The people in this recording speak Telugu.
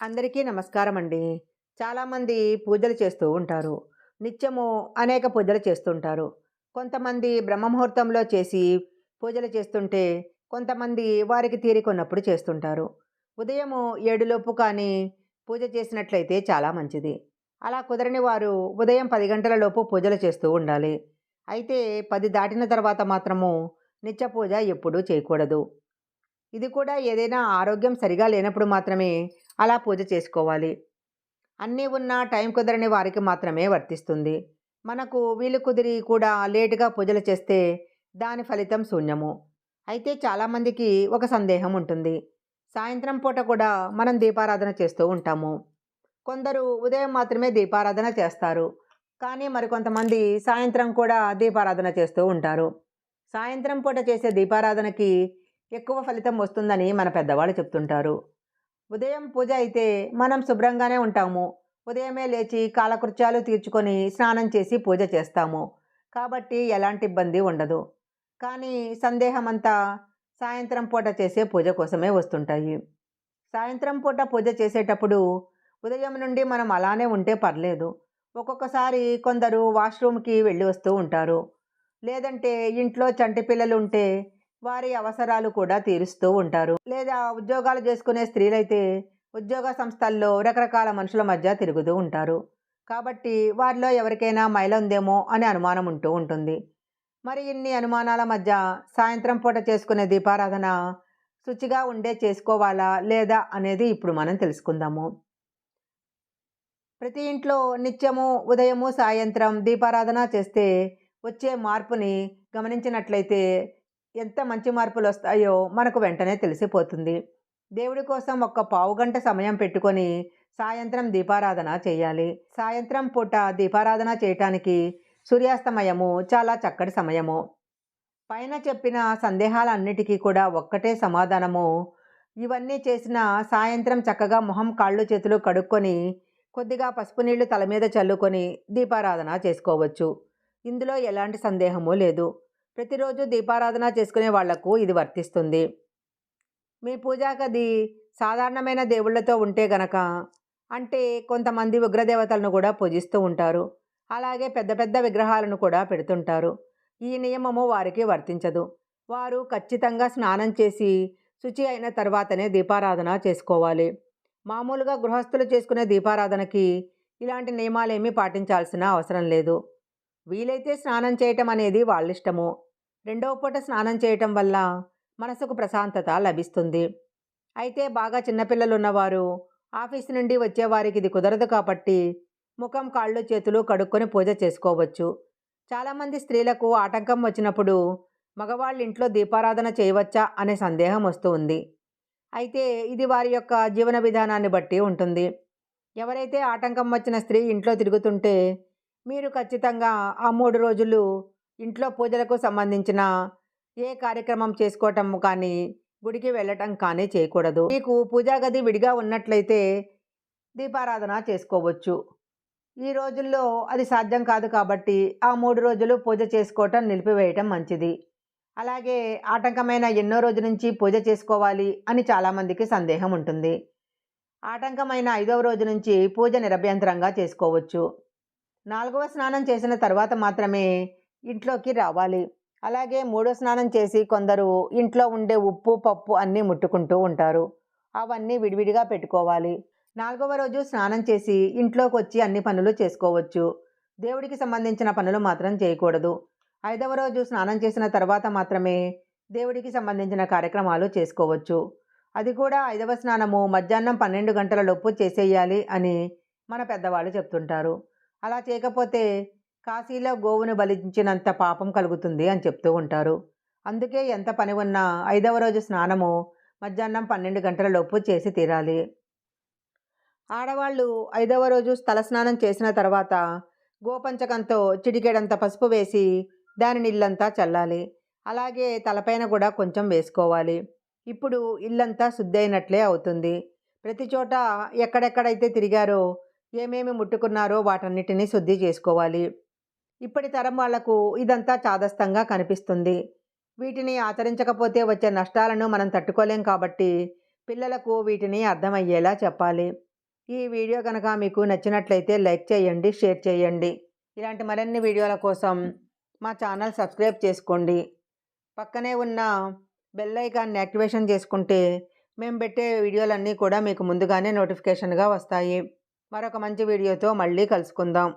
అందరికీ నమస్కారం అండి చాలామంది పూజలు చేస్తూ ఉంటారు. నిత్యము అనేక పూజలు చేస్తుంటారు. కొంతమంది బ్రహ్మముహూర్తంలో చేసి పూజలు చేస్తుంటే కొంతమంది వారికి తీరికొన్నప్పుడు చేస్తుంటారు. ఉదయము ఏడులోపు కానీ పూజ చేసినట్లయితే చాలా మంచిది. అలా కుదరని వారు ఉదయం పది గంటల లోపు పూజలు చేస్తూ ఉండాలి. అయితే పది దాటిన తర్వాత మాత్రము నిత్య పూజ ఎప్పుడూ చేయకూడదు. ఇది కూడా ఏదైనా ఆరోగ్యం సరిగా లేనప్పుడు మాత్రమే అలా పూజ చేసుకోవాలి. అన్నీ ఉన్న టైం కుదరని వారికి మాత్రమే వర్తిస్తుంది. మనకు వీలు కుదిరి కూడా లేటుగా పూజలు చేస్తే దాని ఫలితం శూన్యము. అయితే చాలామందికి ఒక సందేహం ఉంటుంది. సాయంత్రం పూట కూడా మనం దీపారాధన చేస్తూ ఉంటాము. కొందరు ఉదయం మాత్రమే దీపారాధన చేస్తారు. కానీ మరికొంతమంది సాయంత్రం కూడా దీపారాధన చేస్తూ ఉంటారు. సాయంత్రం పూట చేసే దీపారాధనకి ఎక్కువ ఫలితం వస్తుందని మన పెద్దవాళ్ళు చెప్తుంటారు. ఉదయం పూజ అయితే మనం శుభ్రంగానే ఉంటాము. ఉదయమే లేచి కాలకృత్యాలు తీర్చుకొని స్నానం చేసి పూజ చేస్తాము. కాబట్టి ఎలాంటి ఇబ్బంది ఉండదు. కానీ సందేహం అంతా సాయంత్రం పూట చేసే పూజ కోసమే వస్తుంటాయి. సాయంత్రం పూట పూజ చేసేటప్పుడు ఉదయం నుండి మనం అలానే ఉంటే పర్లేదు. ఒక్కొక్కసారి కొందరు వాష్రూమ్కి వెళ్ళి వస్తూ ఉంటారు. లేదంటే ఇంట్లో చంటి పిల్లలు ఉంటే వారి అవసరాలు కూడా తీరుస్తూ ఉంటారు. లేదా ఉద్యోగాలు చేసుకునే స్త్రీలైతే ఉద్యోగ సంస్థల్లో రకరకాల మనుషుల మధ్య తిరుగుతూ ఉంటారు. కాబట్టి వారిలో ఎవరికైనా మైల ఉందేమో అనే అనుమానం ఉంటూ ఉంటుంది. మరి ఇన్ని అనుమానాల మధ్య సాయంత్రం పూట చేసుకునే దీపారాధన శుచిగా ఉండే చేసుకోవాలా లేదా అనేది ఇప్పుడు మనం తెలుసుకుందాము. ప్రతి ఇంట్లో నిత్యము ఉదయము సాయంత్రం దీపారాధన చేస్తే వచ్చే మార్పుని గమనించినట్లయితే ఎంత మంచి మార్పులు వస్తాయో మనకు వెంటనే తెలిసిపోతుంది. దేవుడి కోసం ఒక్క పావు గంట సమయం పెట్టుకొని సాయంత్రం దీపారాధన చేయాలి. సాయంత్రం పూట దీపారాధన చేయటానికి సూర్యాస్తమయము చాలా చక్కటి సమయము. పైన చెప్పిన సందేహాలన్నిటికీ కూడా ఒక్కటే సమాధానము. ఇవన్నీ చేసిన సాయంత్రం చక్కగా మొహం కాళ్ళు చేతులు కడుక్కొని కొద్దిగా పసుపు నీళ్ళు తల మీద చల్లుకొని దీపారాధన చేసుకోవచ్చు. ఇందులో ఎలాంటి సందేహము లేదు. ప్రతిరోజు దీపారాధన చేసుకునే వాళ్ళకు ఇది వర్తిస్తుంది. మీ పూజా గది సాధారణమైన దేవుళ్ళతో ఉంటే గనక అంటే కొంతమంది ఉగ్రదేవతలను కూడా పూజిస్తూ ఉంటారు. అలాగే పెద్ద పెద్ద విగ్రహాలను కూడా పెడుతుంటారు. ఈ నియమము వారికి వర్తించదు. వారు ఖచ్చితంగా స్నానం చేసి శుచి అయిన తర్వాతనే దీపారాధన చేసుకోవాలి. మామూలుగా గృహస్థులు చేసుకునే దీపారాధనకి ఇలాంటి నియమాలేమీ పాటించాల్సిన అవసరం లేదు. వీలైతే స్నానం చేయటం అనేది వాళ్ళిష్టము. రెండవ పూట స్నానం చేయటం వల్ల మనసుకు ప్రశాంతత లభిస్తుంది. అయితే బాగా చిన్నపిల్లలు ఉన్నవారు ఆఫీస్ నుండి వచ్చేవారికి ఇది కుదరదు కాబట్టి ముఖం కాళ్ళు చేతులు కడుక్కొని పూజ చేసుకోవచ్చు. చాలామంది స్త్రీలకు ఆటంకం వచ్చినప్పుడు మగవాళ్ళ ఇంట్లో దీపారాధన చేయవచ్చా అనే సందేహం వస్తూ ఉంది. అయితే ఇది వారి యొక్క జీవన విధానాన్ని బట్టి ఉంటుంది. ఎవరైతే ఆటంకం వచ్చిన స్త్రీ ఇంట్లో తిరుగుతుంటే మీరు ఖచ్చితంగా ఆ మూడు రోజులు ఇంట్లో పూజలకు సంబంధించిన ఏ కార్యక్రమం చేసుకోవటం కానీ గుడికి వెళ్ళటం కానీ చేయకూడదు. మీకు పూజా గది విడిగా ఉన్నట్లయితే దీపారాధన చేసుకోవచ్చు. ఈ రోజుల్లో అది సాధ్యం కాదు కాబట్టి ఆ మూడు రోజులు పూజ చేసుకోవటం నిలిపివేయటం మంచిది. అలాగే ఆటంకమైన ఎన్నో రోజుల నుంచి పూజ చేసుకోవాలి అని చాలామందికి సందేహం ఉంటుంది. ఆటంకమైన ఐదవ రోజు నుంచి పూజ నిరభ్యంతరంగా చేసుకోవచ్చు. నాలుగవ స్నానం చేసిన తర్వాత మాత్రమే ఇంట్లోకి రావాలి. అలాగే మూడో స్నానం చేసి కొందరు ఇంట్లో ఉండే ఉప్పు పప్పు అన్నీ ముట్టుకుంటూ ఉంటారు. అవన్నీ విడివిడిగా పెట్టుకోవాలి. నాలుగవ రోజు స్నానం చేసి ఇంట్లోకి వచ్చి అన్ని పనులు చేసుకోవచ్చు. దేవుడికి సంబంధించిన పనులు మాత్రం చేయకూడదు. ఐదవ రోజు స్నానం చేసిన తర్వాత మాత్రమే దేవుడికి సంబంధించిన కార్యక్రమాలు చేసుకోవచ్చు. అది కూడా ఐదవ స్నానము మధ్యాహ్నం పన్నెండు గంటల లోపు చేసేయాలి అని మన పెద్దవాళ్ళు చెప్తుంటారు. అలా చేయకపోతే కాశీలో గోవును బలించినంత పాపం కలుగుతుంది అని చెప్తూ ఉంటారు. అందుకే ఎంత పని ఉన్నా ఐదవ రోజు స్నానము మధ్యాహ్నం పన్నెండు గంటల లోపు చేసి తీరాలి. ఆడవాళ్ళు ఐదవ రోజు స్థల స్నానం చేసిన తర్వాత గోపంచకంతో చిడికేడంత పసుపు వేసి దాని ఇల్లంతా చల్లాలి. అలాగే తలపైన కూడా కొంచెం వేసుకోవాలి. ఇప్పుడు ఇల్లంతా శుద్ధి అయినట్లే అవుతుంది. ప్రతి చోట ఎక్కడెక్కడైతే తిరిగారో ఏమేమి ముట్టుకున్నారో వాటన్నిటినీ శుద్ధి చేసుకోవాలి. ఇప్పటి తరం వాళ్ళకు ఇదంతా చాదస్తంగా కనిపిస్తుంది. వీటిని ఆచరించకపోతే వచ్చే నష్టాలను మనం తట్టుకోలేం కాబట్టి పిల్లలకు వీటిని అర్థమయ్యేలా చెప్పాలి. ఈ వీడియో కనుక మీకు నచ్చినట్లయితే లైక్ చేయండి షేర్ చేయండి. ఇలాంటి మరిన్ని వీడియోల కోసం మా ఛానల్ సబ్స్క్రైబ్ చేసుకోండి. పక్కనే ఉన్న బెల్ ఐకాన్ని యాక్టివేషన్ చేసుకుంటే మేము పెట్టే వీడియోలన్నీ కూడా మీకు ముందుగానే నోటిఫికేషన్గా వస్తాయి. మరొక మంచి వీడియోతో మళ్ళీ కలుసుకుందాం.